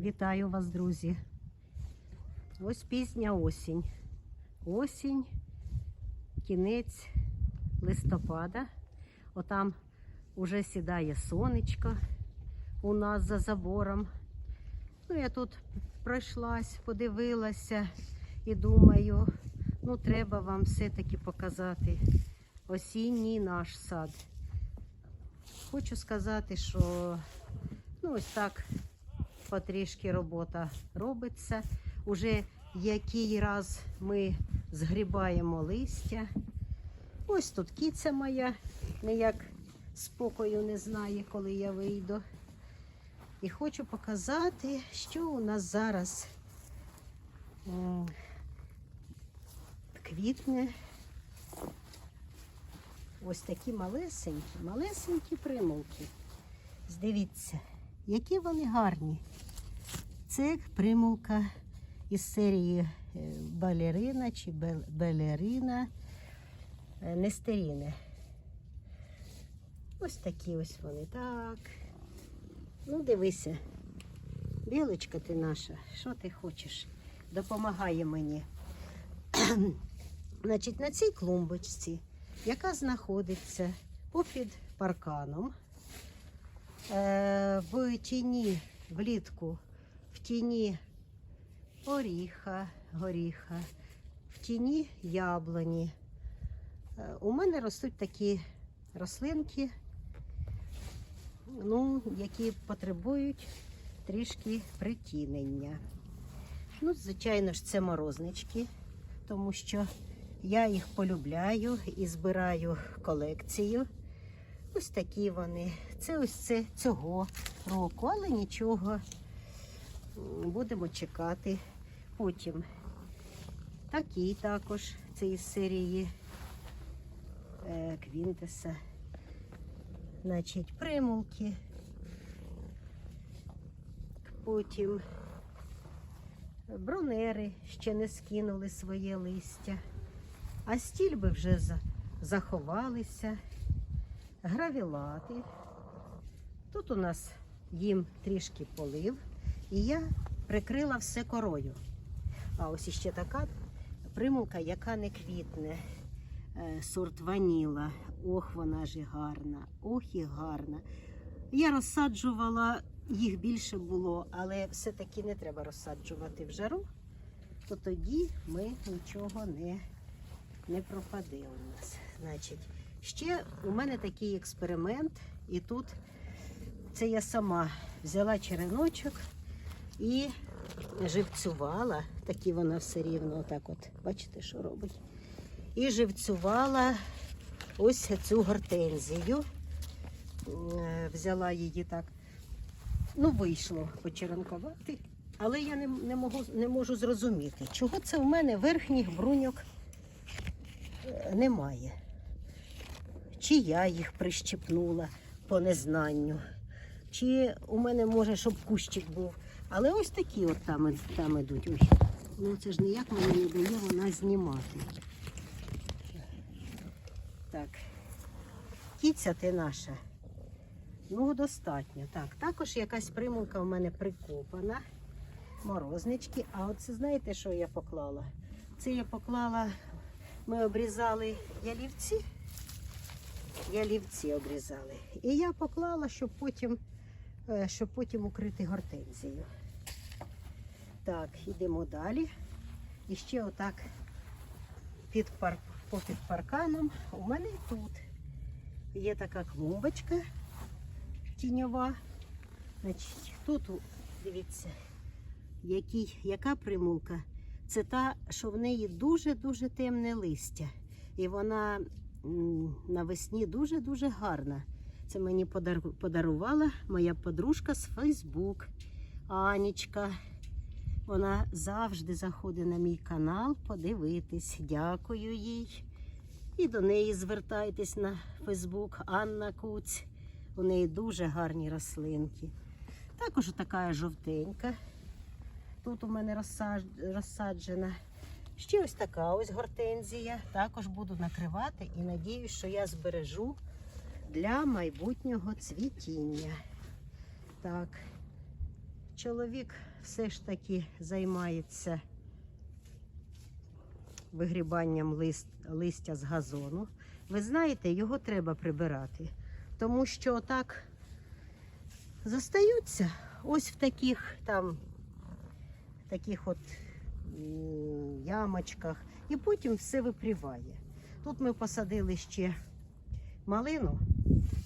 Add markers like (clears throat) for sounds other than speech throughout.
Вітаю вас, друзі. Ось пізня осінь. Осінь, кінець листопада. Отам уже сідає сонечко у нас за забором. Ну, я тут пройшлась, подивилася і думаю, ну треба вам все-таки показати осінній наш сад. Хочу сказати, що ну, ось так потрішки робота робиться. Уже який раз ми згрібаємо листя. Ось тут кіця моя, ніяк спокою не знає, коли я вийду. І хочу показати, що у нас зараз квітне. Ось такі малесенькі, малесенькі примулки. Здивіться, які вони гарні. Це примулка із серії е, балерина чи балерина е, нестеріне. Ось такі ось вони. Так. Ну, дивися. Білочка ти наша, що ти хочеш? Допомагає мені. (clears throat) Значить, на цій клумбочці, яка знаходиться попід парканом, е, в тіні влітку, в тіні оріха, горіха, в тіні яблуні. Е, У мене ростуть такі рослинки, ну, які потребують трішки притінення. Ну, звичайно ж, це морознички, тому що я їх полюбляю і збираю колекцію. Ось такі вони. Це ось це цього року, але нічого. Будемо чекати. Потім такі також. Це із серії е, Квінтеса. Значить, примулки. Потім бронери ще не скинули своє листя, а стільби вже за- заховалися, гравілати. Тут у нас їм трішки полив, і я прикрила все корою. А ось іще така примулка, яка не квітне. Е, Сорт ваніла. Ох, вона ж і гарна, ох і гарна. Я розсаджувала, їх більше було, але все-таки не треба розсаджувати в жару, то тоді ми нічого не, не пропаде у нас. Значить, ще у мене такий експеримент, і тут це я сама взяла череночок і живцювала, такі вона все рівно, отак от, бачите, що робить. І живцювала ось цю гортензію. Е, Взяла її так. Ну, вийшло почеранкувати, але я не, не, можу, не можу зрозуміти, чого це в мене верхніх бруньок е, немає. Чи я їх прищепнула по незнанню, чи у мене може, щоб кущик був. Але ось такі от там, там ідуть. Ой, ну це ж ніяк мені не дає вона знімати. Так. Кіця ти наша. Ну, достатньо. Так, також якась примулка в мене прикопана. Морознички. А оце знаєте, що я поклала? Це я поклала, ми обрізали ялівці. Ялівці обрізали. І я поклала, щоб потім, е, щоб потім укрити гортензію. Так, йдемо далі. І ще отак під пар... попід парканом у мене тут є така клумбочка тіньова. Значить, тут, дивіться, який, яка примулка. Це та, що в неї дуже-дуже темне листя. І вона навесні дуже-дуже гарна. Це мені подарувала моя подружка з Фейсбук. Анічка. Вона завжди заходить на мій канал подивитись. Дякую їй. І до неї звертайтесь на Фейсбук Анна Куць. У неї дуже гарні рослинки. Також така жовтенька. Тут у мене розсаджена. Ще ось така ось гортензія. Також буду накривати і надіюсь, що я збережу для майбутнього цвітіння. Так, чоловік все ж таки займається вигрібанням лист, листя з газону. Ви знаєте, його треба прибирати, тому що так застаються ось в таких там таких от ямочках, і потім все випріває. Тут ми посадили ще малину,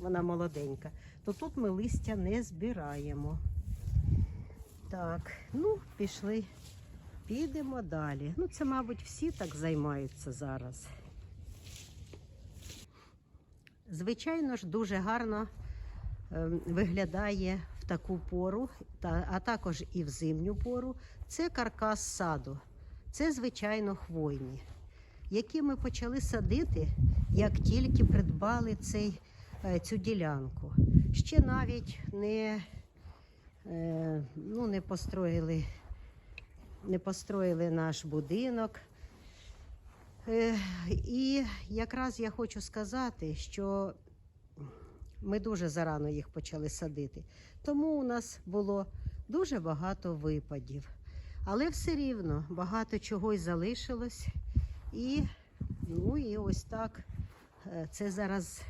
вона молоденька, то тут ми листя не збираємо. Так, ну, пішли, підемо далі. Ну, це, мабуть, всі так займаються зараз. Звичайно ж, дуже гарно ем, виглядає в таку пору, а також і в зимню пору. Це каркас саду. Це, звичайно, хвойні, які ми почали садити, як тільки придбали цей, е, цю ділянку. Ще навіть не, ну, не построїли, не построїли наш будинок. Е, І якраз я хочу сказати, що ми дуже зарано їх почали садити. Тому у нас було дуже багато випадів. Але все рівно багато чогось залишилось. І, ну, і ось так е, це зараз,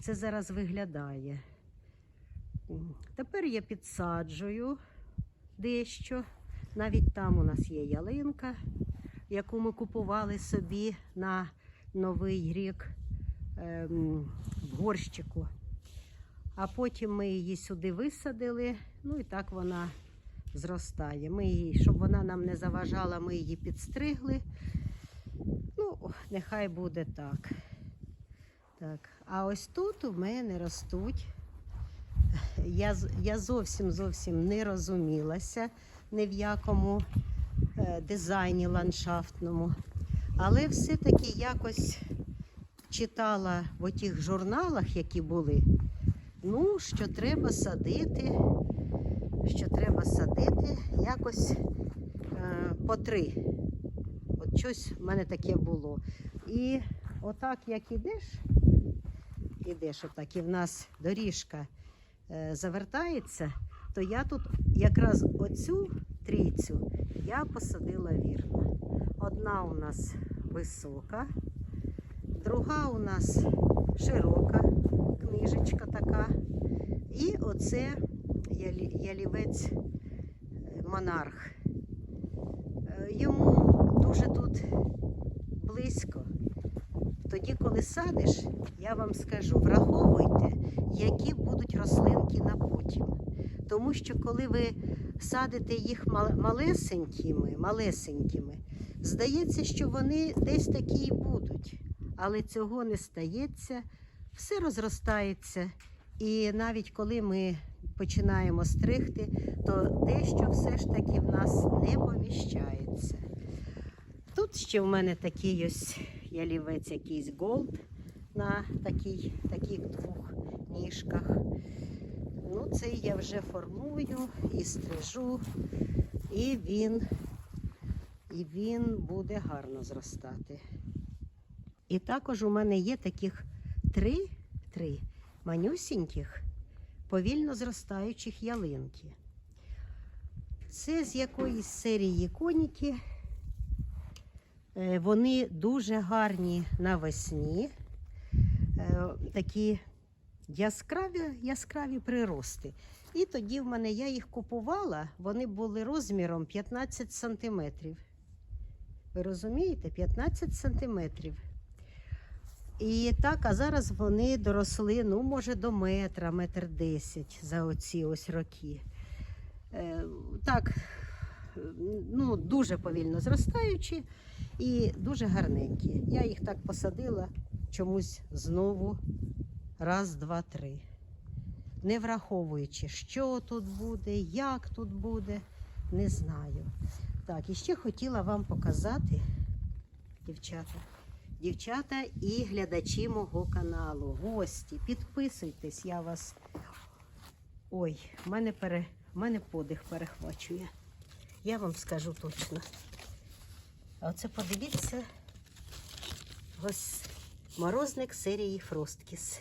це зараз виглядає. Тепер я підсаджую дещо. Навіть там у нас є ялинка, яку ми купували собі на Новий рік ем, в горщику. А потім ми її сюди висадили, ну і так вона зростає. Ми її, щоб вона нам не заважала, ми її підстригли. Ну, нехай буде так. так. А ось тут у мене ростуть. Я, я зовсім зовсім не розумілася ні в якому е, дизайні ландшафтному. Але все-таки якось читала в отіх журналах, які були, ну, що треба садити, що треба садити якось е, по три. От щось в мене таке було. І отак, як ідеш, ідеш отак, і в нас доріжка завертається, то я тут якраз оцю трійцю я посадила вірно. Одна у нас висока, друга у нас широка книжечка така. І оце ялівець е, монарх. Е, Йому дуже тут близько. Тоді, коли садиш, я вам скажу, враховуйте, які будуть рослинки на потім. Тому що коли ви садите їх малесенькими, малесенькими, здається, що вони десь такі і будуть. Але цього не стається, все розростається. І навіть коли ми починаємо стригти, то дещо все ж таки в нас не поміщається. Тут ще в мене такий ось ялівець якийсь голд на такій, таких двох ніжках. Ну, цей я вже формую і стрижу, і він, і він буде гарно зростати. І також у мене є таких три, три манюсіньких, повільно зростаючих ялинки. Це з якоїсь серії коніки. Е, Вони дуже гарні навесні, Е, такі яскраві, яскраві прирости. І тоді в мене я їх купувала, вони були розміром 15 сантиметрів. Ви розумієте? 15 сантиметрів. І так, а зараз вони доросли, ну, може, до метра, метр десять за оці ось роки. Е, так, ну, дуже повільно зростаючі і дуже гарненькі. Я їх так посадила чомусь знову раз, два, три. Не враховуючи, що тут буде, як тут буде, не знаю. Так, і ще хотіла вам показати, дівчата, дівчата і глядачі мого каналу, гості, підписуйтесь, я вас. Ой, в мене, пере... мене подих перехвачує. Я вам скажу точно. А оце подивіться, ось морозник серії Фросткіс,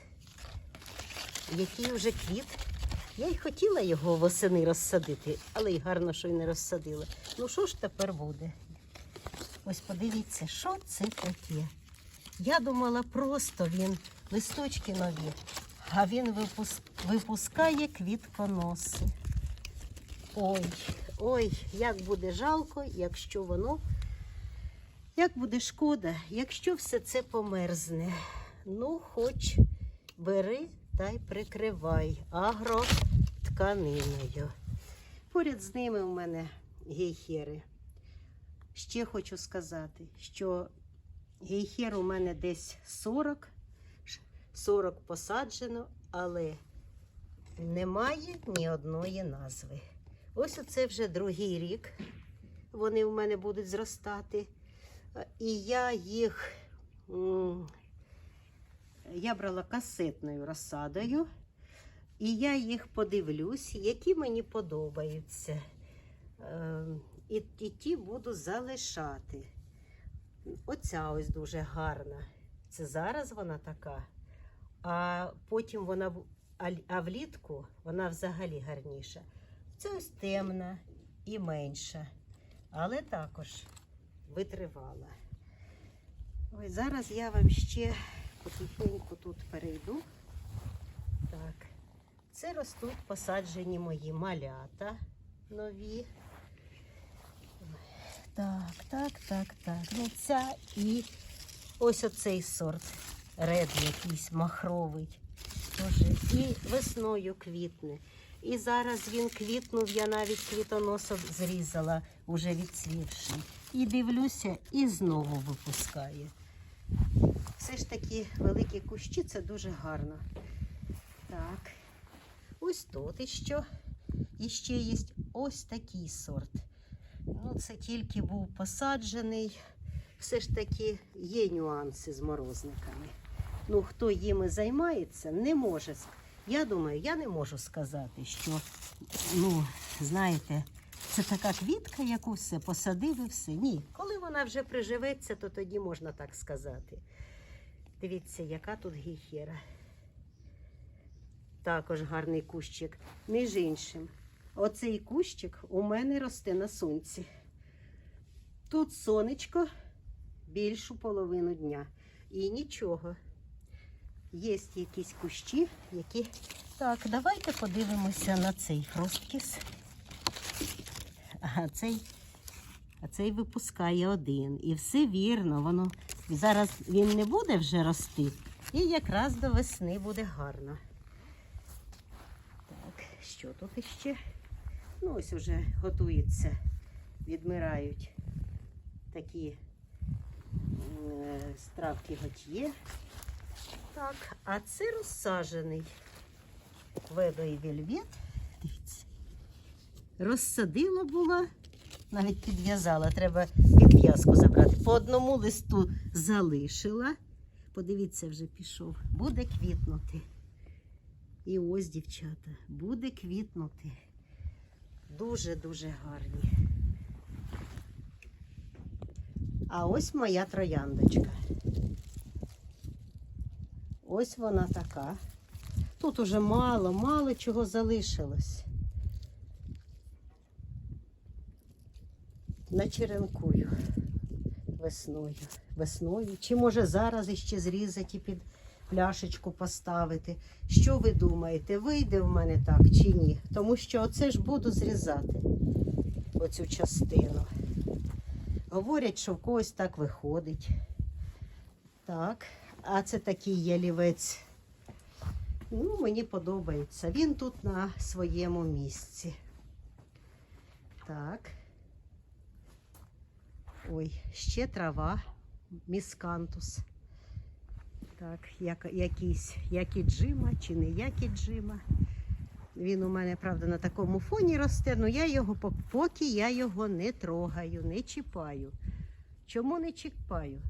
який вже квіт Я й хотіла його восени розсадити, але й гарно, що й не розсадила. Ну що ж тепер буде? Ось подивіться, що це таке. Я думала, просто він листочки нові, а він випуск... випускає квітконоси. Ой, ой, як буде жалко, якщо воно, як буде шкода, якщо все це померзне. Ну, хоч бери та й прикривай агротканиною. Поряд з ними у мене гейхери. Ще хочу сказати, що гейхер у мене десь 40, 40 посаджено, але немає ні одної назви. Ось оце вже другий рік. Вони в мене будуть зростати. Е, І я їх я брала касетною розсадою, і я їх подивлюсь, які мені подобаються. Е, І, і ті буду залишати. Оця ось дуже гарна. Це зараз вона така. А потім вона а влітку вона взагалі гарніша. Це ось темна і менша, але також витривала. Ось зараз я вам ще потихеньку тут перейду. Так, це ростуть посаджені мої малята нові. Так, так, так, так. Ну, ця і ось оцей сорт. Ред якийсь махровий. Тоже. І весною квітне. І зараз він квітнув, я навіть квітоносок зрізала, уже відцвівши. І дивлюся, і знову випускає. Все ж таки великі кущі це дуже гарно. Так. Ось тут іще. І ще є ось такий сорт. Ну, це тільки був посаджений. Все ж таки є нюанси з морозниками. Ну, хто їми займається, не може. с- Я думаю, я не можу сказати, що, ну, знаєте, це така квітка, яку все посадив і все. Ні. Коли вона вже приживеться, то тоді можна так сказати. Дивіться, яка тут гіхера. Також гарний кущик. Між іншим, оцей кущик у мене росте на сонці. Тут сонечко більшу половину дня. І нічого. Є якісь кущі, які. Так, давайте подивимося на цей фросткіс. А цей, а цей випускає один. І все вірно, воно зараз він не буде вже рости. І якраз до весни буде гарно. Так, що тут іще? Ну, ось уже готується, відмирають такі е, стравки готьє. Так, а це розсаджений ведо вельвет. Дивіться. Розсадила була, навіть підв'язала, треба підв'язку забрати. По одному листу залишила. Подивіться, вже пішов. Буде квітнути. І ось, дівчата, буде квітнути. Дуже-дуже гарні. А ось моя трояндочка. Ось вона така. Тут уже мало, мало чого залишилось. Начеренкую весною. Весною. Чи може зараз іще зрізати і під пляшечку поставити? Що ви думаєте, вийде в мене так чи ні? Тому що оце ж буду зрізати оцю частину. Говорять, що в когось так виходить. Так, а це такий ялівець. Ну, мені подобається. Він тут на своєму місці. Так. Ой, ще трава, міскантус. Так, як, якийсь, як і джима, чи не як і джима. Він у мене, правда, на такому фоні росте, але я його, поки я його не трогаю, не чіпаю. Чому не чіпаю?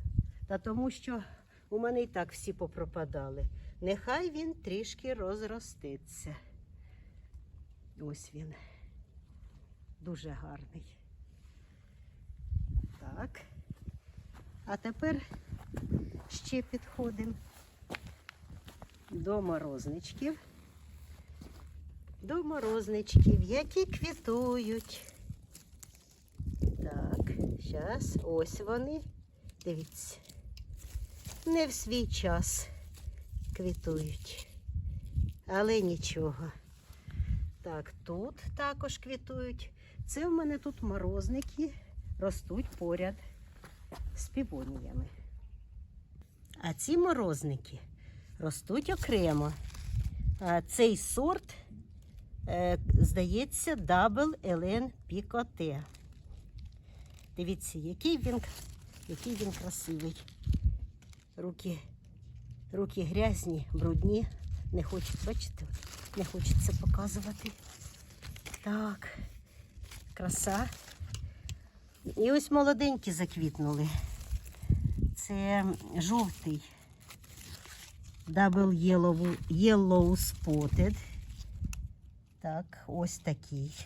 Та тому що у мене і так всі попропадали. Нехай він трішки розростеться. Ось він. Дуже гарний. Так. А тепер ще підходимо до морозничків. до морозничків, які квітують. Так, зараз ось вони. Дивіться. Не в свій час квітують. Але нічого. Так, тут також квітують. Це в мене тут морозники ростуть поряд з півоніями. А ці морозники ростуть окремо. А цей сорт, е, здається, Double LN Picote. Дивіться, який він, який він красивий. Руки, руки грязні, брудні. Не хочуть, бачите, не хочеться показувати. Так, краса. І ось молоденькі заквітнули. Це жовтий Double Yellow, yellow Spotted. Так, ось такий.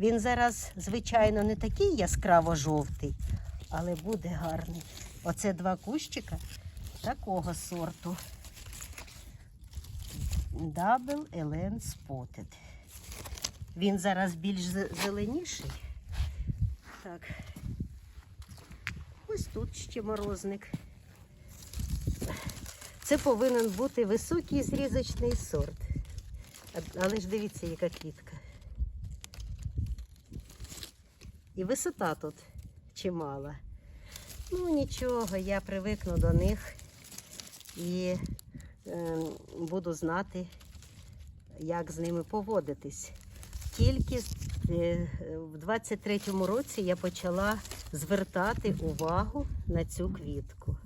Він зараз, звичайно, не такий яскраво жовтий, але буде гарний. Оце два кущика такого сорту. Double Elen Spotted. Він зараз більш зеленіший. Так. Ось тут ще морозник. Це повинен бути високий зрізочний сорт. Але ж дивіться, яка квітка. І висота тут чимала. Ну нічого, я привикну до них і е, буду знати, як з ними поводитись. Тільки е, в 23-му році я почала звертати увагу на цю квітку.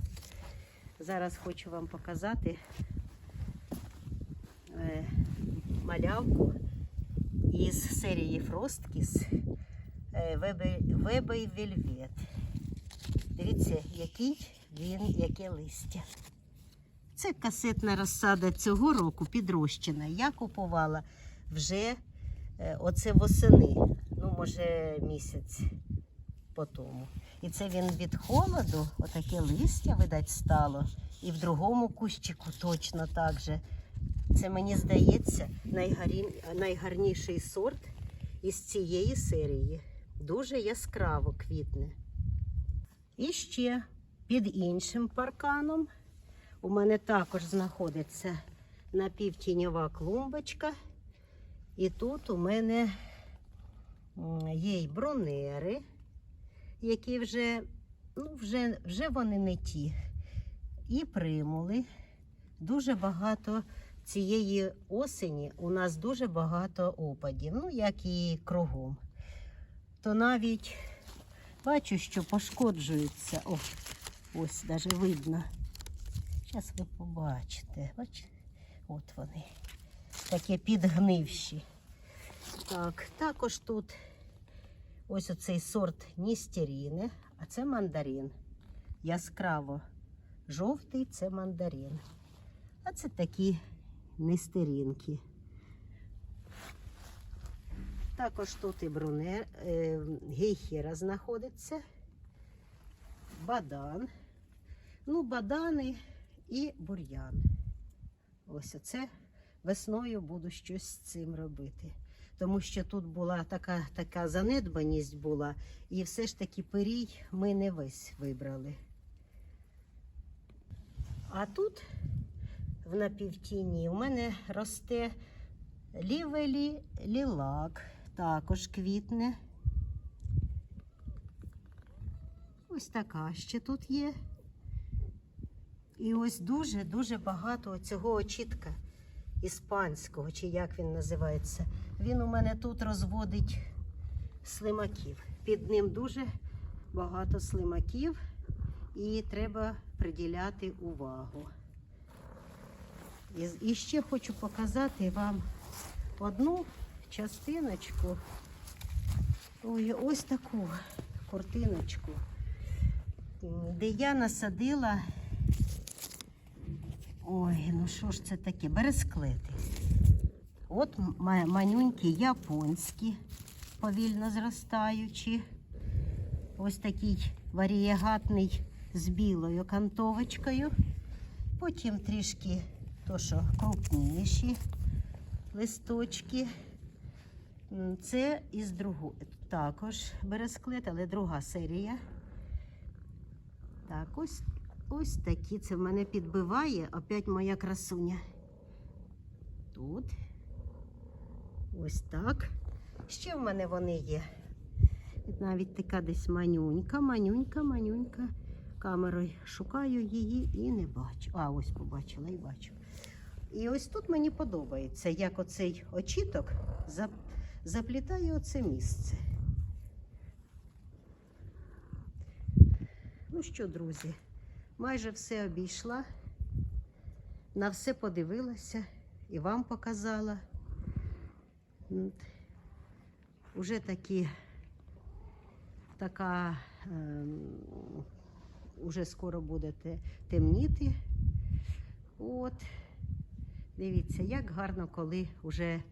Зараз хочу вам показати е, малявку із серії Frostkis е, Webby Velvet. Дивіться, який він, яке листя. Це касетна розсада цього року підрощена. Я купувала вже е, оце восени, ну, може, місяць по тому. І це він від холоду, отаке листя, видать, стало. І в другому кущику точно так же. Це мені здається найгарніший сорт із цієї серії. Дуже яскраво квітне. І ще під іншим парканом у мене також знаходиться напівтіньова клумбочка. І тут у мене є й бронери, які вже, ну, вже, вже вони не ті. І примули. Дуже багато цієї осені у нас дуже багато опадів, ну як і кругом. То навіть бачу, що пошкоджуються. О, ось навіть видно. Зараз ви побачите. Бачите? От вони. Такі підгнивші. Так, також тут ось оцей сорт ністеріни, а це мандарин. Яскраво жовтий це мандарин. А це такі нестерінки. Також тут і бруне, е, гейхера знаходиться, бадан, ну, бадани і бур'ян. Ось оце весною буду щось з цим робити. Тому що тут була така, така занедбаність була, і все ж таки пирій ми не весь вибрали. А тут в напівтіні у мене росте лівелі лілак, також квітне. Ось така ще тут є. І ось дуже-дуже багато цього очітка іспанського, чи як він називається. Він у мене тут розводить слимаків. Під ним дуже багато слимаків, і треба приділяти увагу. І, ще хочу показати вам одну частиночку. Ой, ось таку картиночку, де я насадила. Ой, ну що ж це таке? Бересклети. От ма- манюнькі японські, повільно зростаючі. Ось такий варієгатний з білою кантовочкою. Потім трішки то, що крупніші. листочки. Це із другу також бересклет, але друга серія. Так, ось, ось такі. Це в мене підбиває опять моя красуня. Тут. Ось так. Ще в мене вони є. Навіть така десь манюнька, манюнька, манюнька. Камерою шукаю її і не бачу. А, ось побачила і бачу. І ось тут мені подобається, як оцей очіток зап- заплітає оце місце. Ну що, друзі, майже все обійшла, на все подивилася і вам показала. Уже такі, така, ем, уже скоро буде те- темніти. От. Дивіться, як гарно, коли вже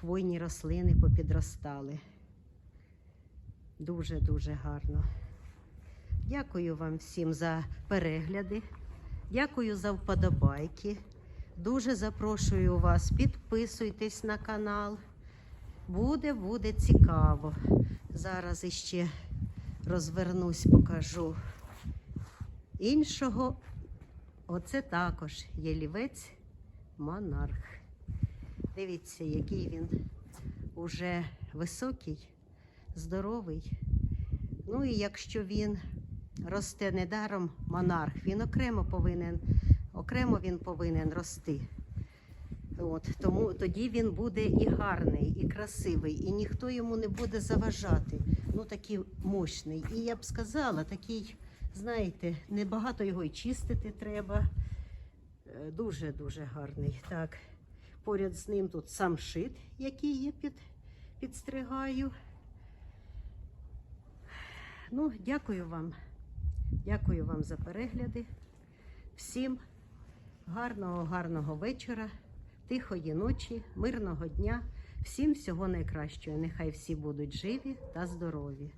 хвойні рослини попідростали. Дуже-дуже гарно. Дякую вам всім за перегляди. Дякую за вподобайки. Дуже запрошую вас, підписуйтесь на канал. Буде, буде цікаво. Зараз іще розвернусь, покажу іншого. Оце також ялівець монарх. Дивіться, який він уже високий, здоровий. Ну і якщо він росте недаром монарх, він окремо повинен, окремо він повинен рости. От, тому тоді він буде і гарний, і красивий, і ніхто йому не буде заважати. Ну такий мощний. І я б сказала, такий, знаєте, небагато його й чистити треба. Е, Дуже-дуже гарний. Так, поряд з ним тут самшит, який я під, підстригаю. Ну, дякую вам. Дякую вам за перегляди. Всім гарного, гарного вечора, тихої ночі, мирного дня. Всім всього найкращого. Нехай всі будуть живі та здорові.